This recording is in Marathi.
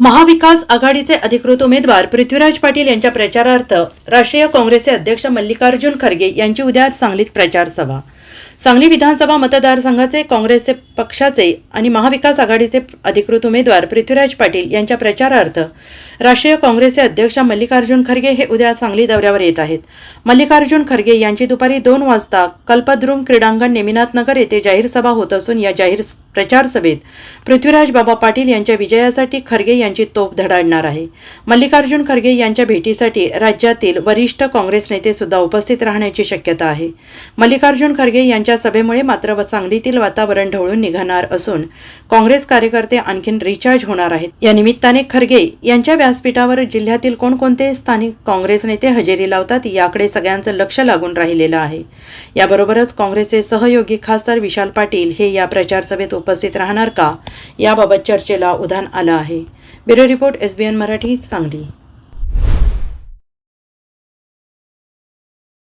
महाविकास आघाडीचे अधिकृत उमेदवार पृथ्वीराज पाटील यांच्या प्रचारार्थ राष्ट्रीय काँग्रेसचे अध्यक्ष मल्लिकार्जुन खरगे यांची उद्या सांगलीत प्रचार सभा सांगली विधानसभा मतदारसंघाचे काँग्रेसचे पक्षाचे आणि महाविकास आघाडीचे अधिकृत उमेदवार पृथ्वीराज पाटील यांच्या प्रचारार्थ राष्ट्रीय काँग्रेसचे अध्यक्ष मल्लिकार्जुन खरगे हे उद्या सांगली दौऱ्यावर येत आहेत. मल्लिकार्जुन खरगे यांची दुपारी दोन वाजता कल्पद्रुम क्रीडांगण नेमिनाथ नगर येथे जाहीर सभा होत असून या जाहीर प्रचार सभेत पृथ्वीराज बाबा पाटील यांच्या विजयासाठी खरगे यांची तोफ धडाडणार आहे. मल्लिकार्जुन खरगे यांच्या भेटीसाठी राज्यातील वरिष्ठ काँग्रेस नेते सुद्धा उपस्थित राहण्याची शक्यता आहे. मल्लिकार्जुन खरगे यांच्या सभेमुळे मात्र व सांगलीतील वातावरण ढवळून निघणार असून काँग्रेस कार्यकर्ते आणखीन रिचार्ज होणार आहेत. या निमित्ताने खरगे यांच्या व्यासपीठावर जिल्ह्यातील कोणकोणते स्थानिक काँग्रेस नेते हजेरी लावतात याकडे सगळ्यांचं लक्ष लागून राहिलेलं आहे. याबरोबरच काँग्रेसचे सहयोगी खासदार विशाल पाटील हे या प्रचार सभेत उपस्थित राहणार का? याबाबत चर्चेला उधाण आलं आहे. Bureau report SBN Marathi Sangli.